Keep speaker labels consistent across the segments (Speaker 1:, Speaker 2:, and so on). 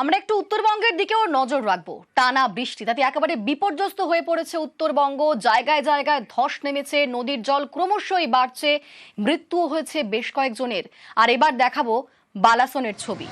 Speaker 1: আমরা একটু উত্তরবঙ্গের দিকেও নজর রাখব। টানা বৃষ্টি, তাতে একেবারে বিপর্যস্ত হয়ে পড়েছে উত্তরবঙ্গ। জায়গায় জায়গায় ধস নেমেছে, নদীর জল ক্রমশই বাড়ছে, মৃত্যুও হয়েছে বেশ কয়েকজনের। আর এবার দেখাবো বালাসনের ছবি।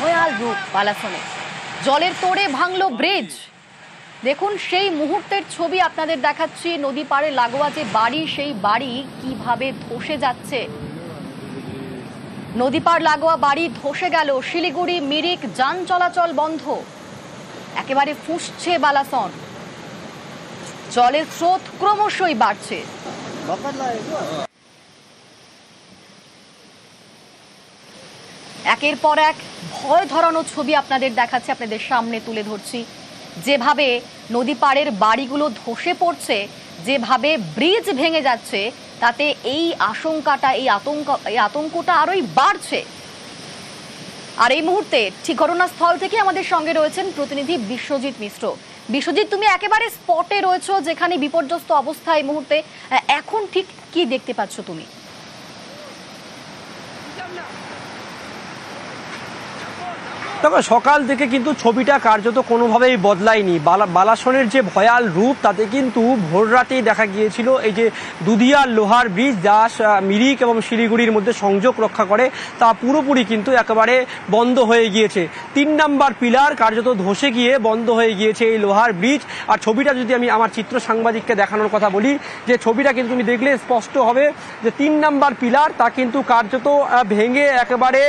Speaker 1: ভয়াল রূপ বালাসনের। জলের তোড়ে ভাঙলো ব্রিজ। দেখুন, সেই মুহূর্তের ছবি আপনাদের দেখাচ্ছি। নদী পাড়ে লাগোয়া যে বাড়ি, সেই বাড়ি কীভাবে ধসে যাচ্ছে নদী পার লাগোয়া বাড়ি ধসে গেল। শিলিগুড়ি, মিরিক, যান চলাচল বন্ধ। একেবারে ফুসছে বালাসন। জলের স্রোত ক্রমশই বাড়ছে। একের পর এক ভয় ধরানো ছবি আপনাদের দেখাচ্ছে, আপনাদের সামনে তুলে ধরছি। যেভাবে নদী পাড়ের বাড়িগুলো ধসে পড়ছে যেভাবে ব্রিজ ভেঙে যাচ্ছে, তাতে এই আশঙ্কাটা, এই আতঙ্ক, এই আতঙ্কটা আরোই বাড়ছে। আর এই মুহূর্তে ঠিক ঘটনাস্থল থেকে আমাদের সঙ্গে রয়েছেন প্রতিনিধি বিশ্বজিৎ মিশ্র। বিশ্বজিৎ, তুমি একেবারে স্পটে রয়েছো যেখানে বিপর্যস্ত অবস্থা এই মুহূর্তে। এখন ঠিক কি দেখতে পাচ্ছ তুমি?
Speaker 2: দেখো সকাল থেকে কিন্তু ছবিটা কার্যত কোনোভাবেই বদলায়নি। বালা বালাসনের যে ভয়াল রূপ, তাতে কিন্তু ভোর রাতেই দেখা গিয়েছিল এই যে দুধিয়ার লোহার ব্রিজ যা মিরিক এবং শিলিগুড়ির মধ্যে সংযোগ রক্ষা করে, তা পুরোপুরি কিন্তু একেবারে বন্ধ হয়ে গিয়েছে। তিন নাম্বার পিলার কার্যত ধসে গিয়ে বন্ধ হয়ে গিয়েছে এই লোহার ব্রিজ। আর ছবিটা যদি আমি আমার চিত্র সাংবাদিককে দেখানোর কথা বলি, যে ছবিটা কিন্তু তুমি দেখলে স্পষ্ট হবে যে তিন নাম্বার পিলার তা কিন্তু কার্যত ভেঙে একেবারে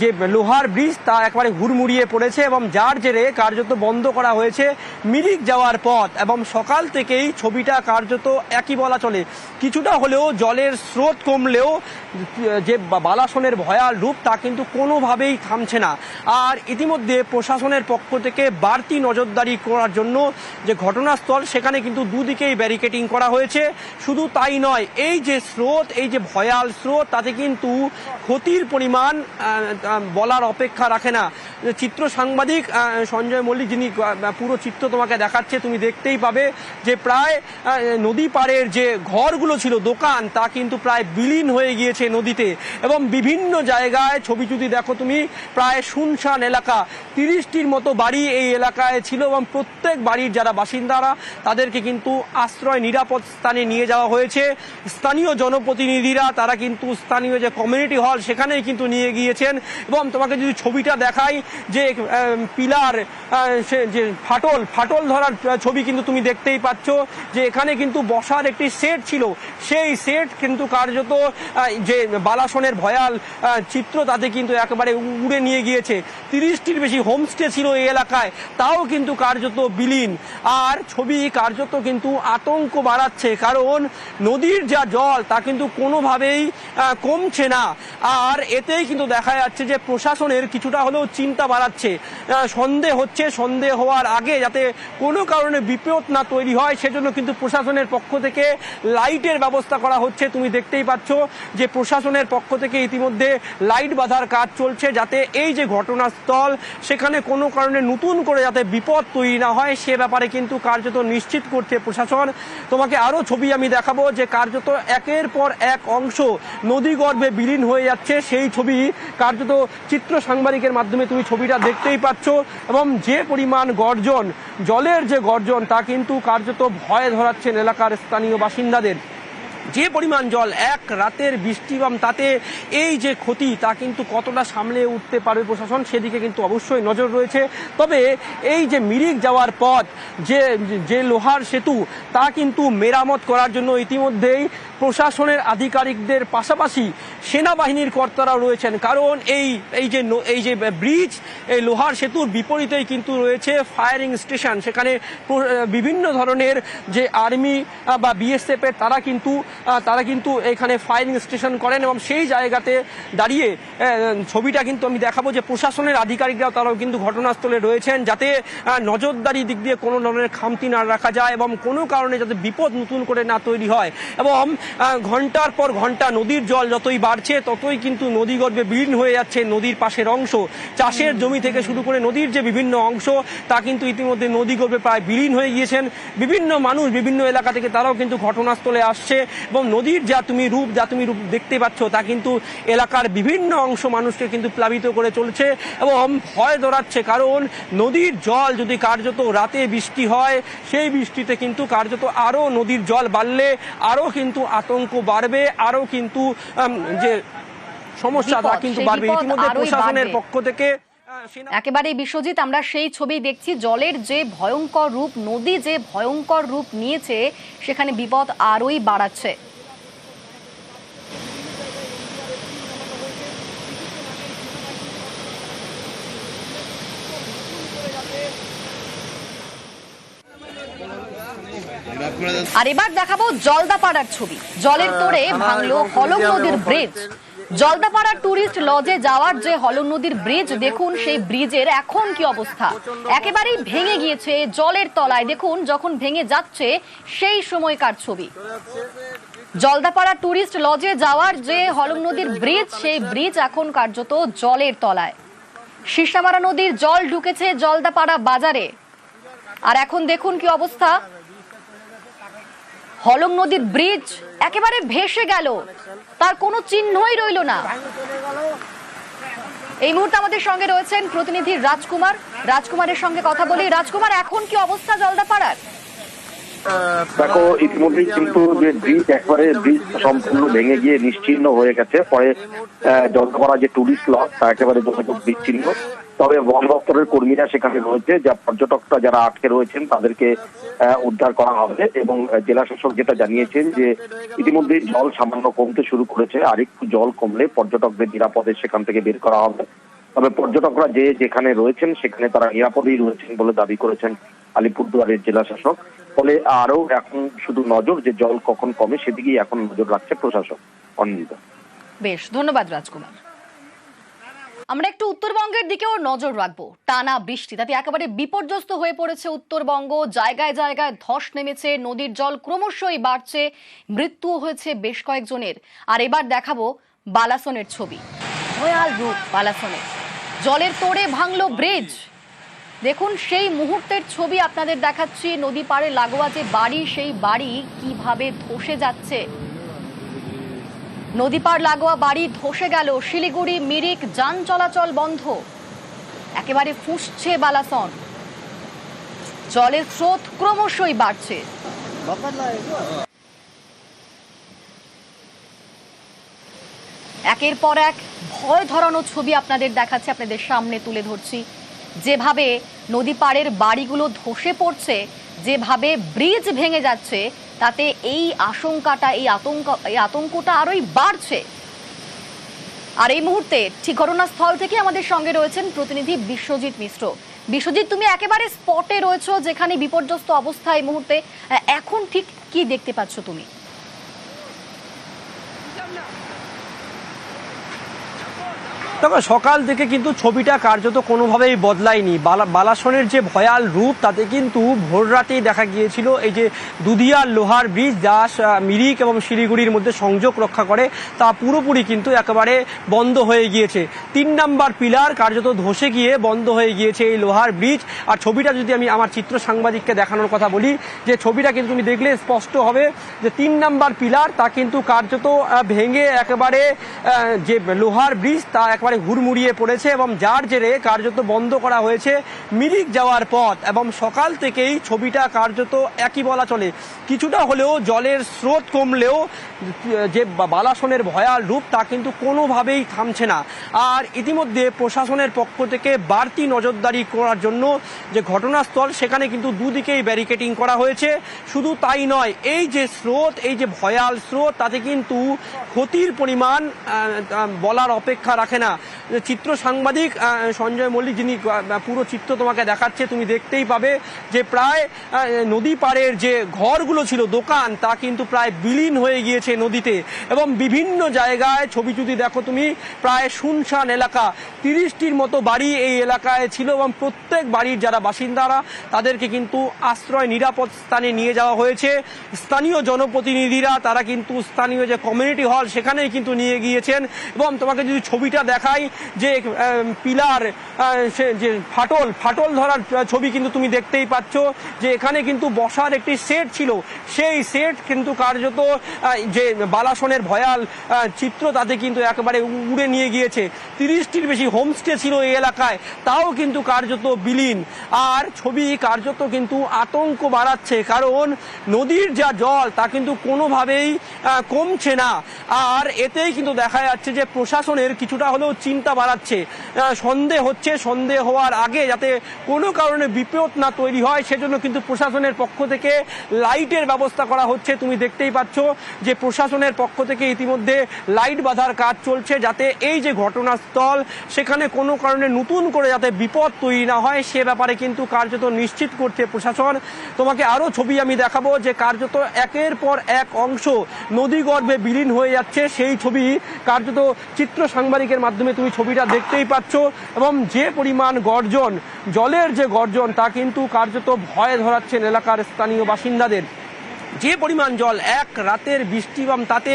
Speaker 2: যে লোহার ব্রিজ, তা একেবারে হুড়মুড়িয়ে পড়েছে এবং যার জেরে কার্যত বন্ধ করা হয়েছে। মিরিক যাওয়ার পথ এবং সকাল থেকেই ছবিটা কার্যত একই বলা চলে। কিছুটা হলেও জলের স্রোত কমলেও যে বালাসনের ভয়াল রূপ তা কিন্তু কোনোভাবেই থামছে না। আর ইতিমধ্যে প্রশাসনের পক্ষ থেকে বাড়তি নজরদারি করার জন্য যে ঘটনাস্থল, সেখানে কিন্তু দুদিকেই ব্যারিকেটিং করা হয়েছে। শুধু তাই নয়, এই যে স্রোত, এই যে ভয়াল স্রোত, তাতে কিন্তু ক্ষতির পরিমাণ বলার অপেক্ষা রাখে না। চিত্র সাংবাদিক সঞ্জয় মল্লিক, যিনি পুরো চিত্র তোমাকে দেখাচ্ছে, তুমি দেখতেই পাবে যে প্রায় নদী পাড়ের যে ঘরগুলো ছিল, দোকান, তা কিন্তু প্রায় বিলীন হয়ে গিয়েছে নদীতে। এবং বিভিন্ন জায়গায় ছবি যদি দেখো তুমি, প্রায় শুনশান এলাকা, তিরিশটির মতো বাড়ি এই এলাকায় ছিল এবং প্রত্যেক বাড়ির যারা বাসিন্দারা, তাদেরকে কিন্তু আশ্রয়, নিরাপদ স্থানে নিয়ে যাওয়া হয়েছে। স্থানীয় জনপ্রতিনিধিরা, তারা কিন্তু স্থানীয় যে কমিউনিটি হল, সেখানেই কিন্তু নিয়ে গিয়েছেন। এবং তোমাকে যদি ছবিটা দেখাই যে পিলার যে ফাটল ফাটল ধরার ছবি কিন্তু তুমি দেখতেই পাচ্ছ যে এখানে কিন্তু বসার একটি সেট ছিল। সেই সেট কিন্তু কার্যত যে বালাসনের ভয়াল চিত্র তাতে কিন্তু একেবারে উড়ে নিয়ে গিয়েছে। তিরিশটির বেশি হোমস্টে ছিল এই এলাকায়, তাও কিন্তু কার্যত বিলীন। আর ছবি কার্যত কিন্তু আতঙ্ক বাড়াচ্ছে, কারণ নদীর যা জল, তা কিন্তু কোনোভাবেই কমছে না। আর এতেই কিন্তু দেখা যাচ্ছে যে প্রশাসনের কিছুটা হলেও চিন্তা বাড়াচ্ছে। সন্দেহ হচ্ছে, সন্দেহ হওয়ার আগে যাতে কোনো কারণে বিপদ না তৈরি হয়, সেজন্য কিন্তু প্রশাসনের পক্ষ থেকে লাইটের ব্যবস্থা করা হচ্ছে। তুমি দেখতেই পাচ্ছ যে প্রশাসনের পক্ষ থেকে ইতিমধ্যে লাইট বাঁধার কাজ চলছে যাতে এই যে ঘটনাস্থল, সেখানে কোনো কারণে নতুন করে যাতে বিপদ তৈরি না হয়, সে ব্যাপারে কিন্তু কার্যত নিশ্চিত করছে প্রশাসন। তোমাকে আরও ছবি আমি দেখাবো যে কার্যত একের পর এক অংশ নদীগর্ভে বিলীন হয়ে যাচ্ছে। সেই ছবি কার্যত চিত্র সাংবাদিকের মাধ্যমে তুমি ছবিটা দেখতেই পাচ্ছ এবং যে পরিমাণ গর্জন, জলের যে গর্জন, তা কিন্তু কার্যত ভয় ধরাচ্ছেন এলাকার স্থানীয় বাসিন্দাদের। যে পরিমাণ জল, এক রাতের বৃষ্টি এবং তাতে এই যে ক্ষতি, তা কিন্তু কতটা সামলে উঠতে পারবে প্রশাসন, সেদিকে কিন্তু অবশ্যই নজর রয়েছে। তবে এই যে মিরিক যাওয়ার পথ, যে যে লোহার সেতু, তা কিন্তু মেরামত করার জন্য ইতিমধ্যেই প্রশাসনের আধিকারিকদের পাশাপাশি সেনাবাহিনীর কর্তারাও রয়েছেন। কারণ এই এই যে এই যে ব্রিজ, এই লোহার সেতুর বিপরীতেই কিন্তু রয়েছে ফায়ারিং স্টেশন। সেখানে বিভিন্ন ধরনের যে আর্মি বা বিএসএফ এর তারা কিন্তু তারা কিন্তু এখানে ফায়ারিং স্টেশন করেন এবং সেই জায়গাতে দাঁড়িয়ে ছবিটা কিন্তু আমি দেখাবো যে প্রশাসনের আধিকারিকরাও তারাও কিন্তু ঘটনাস্থলে রয়েছেন যাতে নজরদারি দিক দিয়ে কোনো ধরনের খামতি না রাখা যায় এবং কোনো কারণে যাতে বিপদ নতুন করে না তৈরি হয়। এবং ঘণ্টার পর ঘণ্টা নদীর জল যতই বাড়ছে, ততই কিন্তু নদী নদীগর্ভে বিলীন হয়ে যাচ্ছে নদীর পাশের অংশ। চাষের জমি থেকে শুরু করে নদীর যে বিভিন্ন অংশ, তা কিন্তু ইতিমধ্যে নদী নদীগর্ভে প্রায় বিলীন হয়ে গিয়েছেন। বিভিন্ন মানুষ বিভিন্ন এলাকা থেকে তারাও কিন্তু ঘটনাস্থলে আসছে এবং নদীর যা তুমি রূপ, যা তুমি রূপ দেখতে পাচ্ছ, তা কিন্তু এলাকার বিভিন্ন অংশ মানুষকে কিন্তু প্লাবিত করে চলছে এবং ভয় দৌড়াচ্ছে কারণ নদীর জল যদি কার্যত রাতে বৃষ্টি হয়, সেই বৃষ্টিতে কিন্তু কার্যত আরও নদীর জল বাড়লে আরও কিন্তু আতঙ্ক বাড়বে আরও কিন্তু যে সমস্যা তা কিন্তু বাড়বে। ইতিমধ্যে প্রশাসনের পক্ষ থেকে
Speaker 1: একেবারে বিশ্বজিৎ আমরা সেই ছবি দেখছি জলের যে ভয়ঙ্কর রূপ নদী যে ভয়ঙ্কর রূপ নিয়েছে সেখানে বিপদ আরোই বাড়াচ্ছে। আর এবার দেখাবো জলদাপাড়ার ছবি। জলের তোড়ে ভাঙলো হলং নদীর ব্রিজ জলদাপাড়া টুরিস্ট লজে যাওয়ার যে হলং নদীর ব্রিজ দেখুন সেই ব্রিজের এখন কি অবস্থা। একেবারেই ভেঙে গিয়েছে জলের তলায়। দেখুন যখন ভেঙে যাচ্ছে সেই সময়কার ছবি। জলদাপাড়া টুরিস্ট লজে যাওয়ার যে হলং নদীর ব্রিজ সেই ব্রিজ এখন কার্যত জলের তলায়। সিসামারা নদীর জল ঢুকেছে জলদাপাড়া বাজারে। আর এখন দেখুন কি অবস্থা। হলং নদীর ব্রিজ একেবারে ভেসে গেল। তার কোনো চিহ্নই রইল না। এই মুহূর্তে আমাদের সঙ্গে রয়েছেন প্রতিনিধি রাজকুমার। রাজকুমারের সঙ্গে কথা বলি। রাজকুমার, এখন কি অবস্থা জলদাপাড়ার?
Speaker 3: দেখো, ইতিমধ্যেই কিন্তু যে ব্রিজ একবারে ব্রিজ সম্পূর্ণ ভেঙে গিয়ে নিশ্চিহ্ন হয়ে গেছে। পরে জলদাপাড়া যে টুরিস্ট লজ তা একেবারে যোগাযোগ বিচ্ছিন্ন তবে বন দপ্তরের কর্মীরা সেখানে রয়েছে, যা পর্যটকরা যারা আটকে রয়েছেন তাদেরকে উদ্ধার করা হবে এবং জেলা শাসক যেটা জানিয়েছেন যে ইতিমধ্যে জল সামান্য কমতে শুরু করেছে, আর একটু জল কমলে পর্যটকদের নিরাপদে সেখান থেকে বের করা হবে। তবে পর্যটকরা যে যেখানে রয়েছেন, সেখানে তারা নিরাপদেই রয়েছেন বলে দাবি করেছেন আলিপুরদুয়ারের জেলা শাসক। ফলে আরও এখন শুধু নজর যে জল কখন কমে, সেদিকেই এখন নজর রাখছে প্রশাসক অনিন্দিতা
Speaker 1: বেশ, ধন্যবাদ রাজকুমার। আমরা একটু উত্তরবঙ্গের দিকেও নজর রাখব। টানা বৃষ্টি, তাতে একেবারে বিপর্যস্ত হয়ে পড়েছে উত্তরবঙ্গ। জায়গায় জায়গায় ধস নেমেছে, নদীর জল ক্রমশই বাড়ছে, মৃত্যুও হয়েছে বেশ কয়েকজনের। আর এবার দেখাবো বালাসনের ছবি। ভয়াল রূপ বালাসনের। জলের তোড়ে ভাঙলো ব্রিজ। দেখুন, সেই মুহূর্তের ছবি আপনাদের দেখাচ্ছি। নদী পাড়ে লাগোয়া যে বাড়ি, সেই বাড়ি কীভাবে ধসে যাচ্ছে নদী পার লাগোয়া বাড়ি ধসে গেল। শিলিগুড়ি, মিরিক, যান চলাচল বন্ধ। একেবারে ফুসছে বালাসন। জলের স্রোত ক্রমশই বাড়ছে। একের পর এক ভয় ধরানো ছবি আপনাদের দেখাচ্ছে, আপনাদের সামনে তুলে ধরছি। যেভাবে নদী পাড়ের বাড়িগুলো ধসে পড়ছে যেভাবে ব্রিজ ভেঙে যাচ্ছে, তাতে এই আশঙ্কাটা, এই আতঙ্ক, এই আতঙ্কটা আরোই বাড়ছে। আর এই মুহূর্তে ঠিক ঘটনাস্থল থেকে আমাদের সঙ্গে রয়েছেন প্রতিনিধি বিশ্বজিৎ মিশ্র। বিশ্বজিৎ, তুমি একেবারে স্পটে রয়েছো যেখানে বিপর্যস্ত অবস্থা এই মুহূর্তে। এখন ঠিক কি দেখতে পাচ্ছ তুমি?
Speaker 2: তবে সকাল থেকে কিন্তু ছবিটা কার্যত কোনোভাবেই বদলায়নি। বালা- বালাসনের যে ভয়াল রূপ, তাতে কিন্তু ভোর রাতেই দেখা গিয়েছিল এই যে দুধিয়ার লোহার ব্রিজ যা মিরিক এবং শিলিগুড়ির মধ্যে সংযোগ রক্ষা করে, তা পুরোপুরি কিন্তু একেবারে বন্ধ হয়ে গিয়েছে। তিন নাম্বার পিলার কার্যত ধসে গিয়ে বন্ধ হয়ে গিয়েছে এই লোহার ব্রিজ। আর ছবিটা যদি আমি আমার চিত্র সাংবাদিককে দেখানোর কথা বলি, যে ছবিটা কিন্তু তুমি দেখলে স্পষ্ট হবে যে তিন নাম্বার পিলার তা কিন্তু কার্যত ভেঙে একেবারে যে লোহার ব্রিজ, তা একেবারে হুড়মুড়িয়ে পড়েছে এবং যার জেরে কার্যত বন্ধ করা হয়েছে। মিরিক যাওয়ার পথ এবং সকাল থেকেই ছবিটা কার্যত একই বলা চলে। কিছুটা হলেও জলের স্রোত কমলেও যে বালাসনের ভয়াল রূপ তা কিন্তু কোনোভাবেই থামছে না। আর ইতিমধ্যে প্রশাসনের পক্ষ থেকে বাড়তি নজরদারি করার জন্য যে ঘটনাস্থল, সেখানে কিন্তু দুদিকেই ব্যারিকেডিং করা হয়েছে। শুধু তাই নয়, এই যে স্রোত, এই যে ভয়াল স্রোত, তাতে কিন্তু ক্ষতির পরিমাণ বলার অপেক্ষা রাখে না। চিত্র সাংবাদিক সঞ্জয় মল্লিক, যিনি পুরো চিত্র তোমাকে দেখাচ্ছে, তুমি দেখতেই পাবে যে প্রায় নদী পাড়ের যে ঘরগুলো ছিল, দোকান, তা কিন্তু প্রায় বিলীন হয়ে গিয়েছে নদীতে। এবং বিভিন্ন জায়গায়, ছবি যদি দেখো তুমি, প্রায় শুনশান এলাকা, তিরিশটির মতো বাড়ি এই এলাকায় ছিল এবং প্রত্যেক বাড়ির যারা বাসিন্দারা, তাদেরকে কিন্তু আশ্রয়, নিরাপদ স্থানে নিয়ে যাওয়া হয়েছে। স্থানীয় জনপ্রতিনিধিরা, তারা কিন্তু স্থানীয় যে কমিউনিটি হল সেখানেই কিন্তু নিয়ে গিয়েছেন। এবং তোমাকে যদি ছবিটা দেখাই যে পিলার যে ফাটল ফাটল ধরার ছবি কিন্তু তুমি দেখতেই পাচ্ছ যে এখানে কিন্তু বসার একটি সেট ছিল। সেই সেট কিন্তু কার্যত যে বালাসনের ভয়াল চিত্র তাতে কিন্তু একেবারে উড়ে নিয়ে গিয়েছে। তিরিশটির বেশি হোমস্টে ছিল এই এলাকায়, তাও কিন্তু কার্যত বিলীন। আর ছবি কার্যত কিন্তু আতঙ্ক বাড়াচ্ছে, কারণ নদীর যা জল, তা কিন্তু কোনোভাবেই কমছে না। আর এতেই কিন্তু দেখা যাচ্ছে যে প্রশাসনের কিছুটা হলেও চিন্তা বাড়াচ্ছে। সন্দেহ হচ্ছে, সন্দেহ হওয়ার আগে যাতে কোনো কারণে বিপদ না তৈরি হয়, সেজন্য কিন্তু প্রশাসনের পক্ষ থেকে লাইটের ব্যবস্থা করা হচ্ছে। তুমি দেখতেই পাচ্ছ যে প্রশাসনের পক্ষ থেকে ইতিমধ্যে লাইট বাঁধার কাজ চলছে যাতে এই যে ঘটনাস্থল, সেখানে কোনো কারণে নতুন করে যাতে বিপদ তৈরি না হয়, সে ব্যাপারে কিন্তু কার্যত নিশ্চিত করছে প্রশাসন। তোমাকে আরও ছবি আমি দেখাবো যে কার্যত একের পর এক অংশ নদীগর্ভে বিলীন হয়ে যাচ্ছে। সেই ছবি কার্যত চিত্র সাংবাদিকের মাধ্যমে তুমি ছবিটা দেখতেই পাচ্ছ এবং যে পরিমাণ গর্জন, জলের যে গর্জন, তা কিন্তু কার্যত ভয় ধরাচ্ছেন এলাকার স্থানীয় বাসিন্দাদের। যে পরিমাণ জল, এক রাতের বৃষ্টি এবং তাতে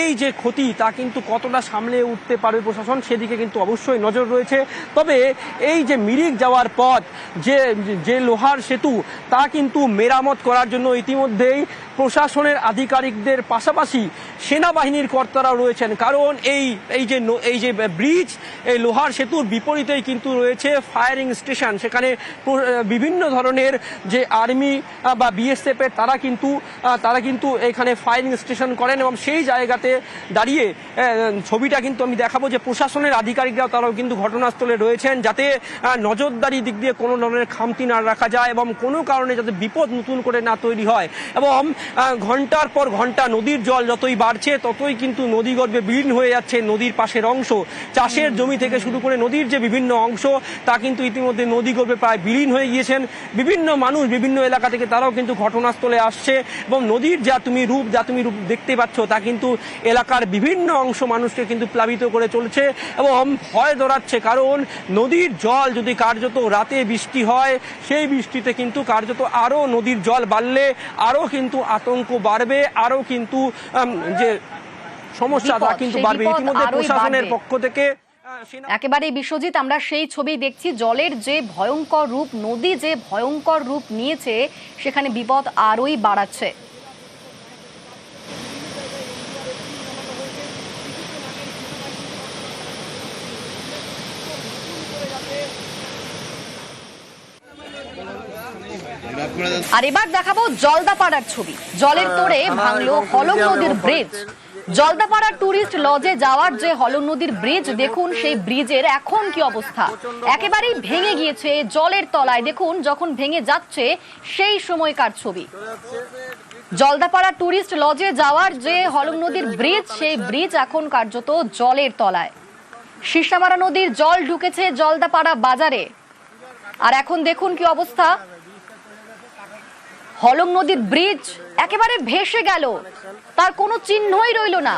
Speaker 2: এই যে ক্ষতি, তা কিন্তু কতটা সামলে উঠতে পারবে প্রশাসন, সেদিকে কিন্তু অবশ্যই নজর রয়েছে। তবে এই যে মিরিক যাওয়ার পথ, যে যে লোহার সেতু, তা কিন্তু মেরামত করার জন্য ইতিমধ্যেই প্রশাসনের আধিকারিকদের পাশাপাশি সেনাবাহিনীর কর্তারা রয়েছেন। কারণ এই এই যে এই যে ব্রিজ, এই লোহার সেতুর বিপরীতেই কিন্তু রয়েছে ফায়ারিং স্টেশন। সেখানে বিভিন্ন ধরনের যে আর্মি বা বিএসএফের তারা কিন্তু তারা কিন্তু এখানে ফায়ারিং স্টেশন করেন এবং সেই জায়গাতে দাঁড়িয়ে ছবিটা কিন্তু আমি দেখাবো যে প্রশাসনের আধিকারিকরাও তারাও কিন্তু ঘটনাস্থলে রয়েছেন যাতে নজরদারি দিক দিয়ে কোনো ধরনের খামতি না রাখা যায় এবং কোনো কারণে যাতে বিপদ নতুন করে না তৈরি হয়। এবং ঘণ্টার পর ঘণ্টা নদীর জল যতই বাড়ছে, ততই কিন্তু নদীগর্ভে বিলীন হয়ে যাচ্ছে নদীর পাশের অংশ। চাষের জমি থেকে শুরু করে নদীর যে বিভিন্ন অংশ, তা কিন্তু ইতিমধ্যে নদীগর্ভে প্রায় বিলীন হয়ে গিয়েছেন। বিভিন্ন মানুষ বিভিন্ন এলাকা থেকে তারাও কিন্তু ঘটনাস্থলে আসছে এবং নদীর যা তুমি রূপ, যা তুমি রূপ দেখতে পাচ্ছ, তা কিন্তু এলাকার বিভিন্ন অংশ মানুষকে কিন্তু প্লাবিত করে চলছে এবং ভয় ধরাচ্ছে কারণ নদীর জল যদি কার্যত রাতে বৃষ্টি হয়, সেই বৃষ্টিতে কিন্তু কার্যত আরও নদীর জল বাড়লে আরও কিন্তু আতঙ্ক বাড়বে আরও কিন্তু যে সমস্যা তা কিন্তু বাড়বে। ইতিমধ্যে প্রশাসনের পক্ষ থেকে
Speaker 1: একেবারে বিশ্বজিৎ আমরা সেই ছবি দেখছি জলের যে ভয়ঙ্কর রূপ নদী যে ভয়ঙ্কর রূপ নিয়েছে সেখানে বিপদ আরোই বাড়াচ্ছে। আর এবার দেখাবো জলদাপাড়ার ছবি। জলের তোড়ে ভাঙলো হলং নদীর ব্রিজ জলদাপাড়া টুরিস্ট লজে যাওয়ার যে হলং নদীর ব্রিজ দেখুন সেই ব্রিজের এখন কি অবস্থা। একেবারেই ভেঙে গিয়েছে জলের তলায়। দেখুন যখন ভেঙে যাচ্ছে সেই সময়কার ছবি। জলদাপাড়া টুরিস্ট লজে যাওয়ার যে হলং নদীর ব্রিজ সেই ব্রিজ এখন কার্যত জলের তলায়। শীর্ষামারা নদীর জল ঢুকেছে জলদাপাড়া বাজারে। আর এখন দেখুন কি অবস্থা। হলং নদীর ব্রিজ একেবারে ভেসে গেল। তার কোনো চিহ্নই রইল না।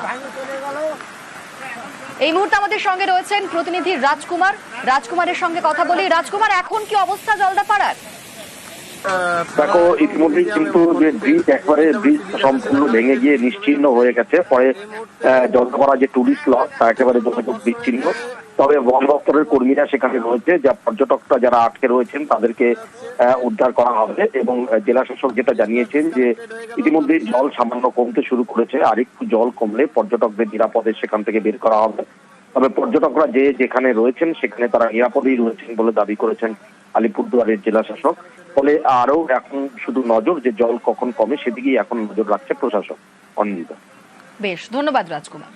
Speaker 1: এই মুহূর্তে আমাদের সঙ্গে রয়েছেন প্রতিনিধি রাজকুমার। রাজকুমারের সঙ্গে কথা বলি। রাজকুমার, এখন কি অবস্থা জলদাপাড়ার?
Speaker 3: দেখো ইতিমধ্যেই কিন্তু যে ব্রিজ একবারে ব্রিজ সম্পূর্ণ ভেঙে গিয়ে নিশ্চিহ্ন হয়ে গেছে। পরে জলদাপাড়া যে টুরিস্ট লজ তা একেবারে যোগাযোগ বিচ্ছিন্ন। তবে বন দপ্তরের কর্মীরা সেখানে রয়েছে, যা পর্যটকরা যারা আটকে রয়েছেন তাদেরকে উদ্ধার করা হবে এবং জেলা শাসক যেটা জানিয়েছেন যে ইতিমধ্যে জল সামান্য কমতে শুরু করেছে, আর একটু জল কমলে পর্যটকদের নিরাপদে সেখান থেকে বের করা হবে। তবে পর্যটকরা যে যেখানে রয়েছেন, সেখানে তারা নিরাপদেই রয়েছেন বলে দাবি করেছেন আলিপুরদুয়ারের জেলা শাসক। ফলে আরও এখন শুধু নজর যে জল কখন কমে, সেদিকেই এখন নজর রাখছে প্রশাসক অনিন্দিতা
Speaker 1: বেশ, ধন্যবাদ রাজকুমার।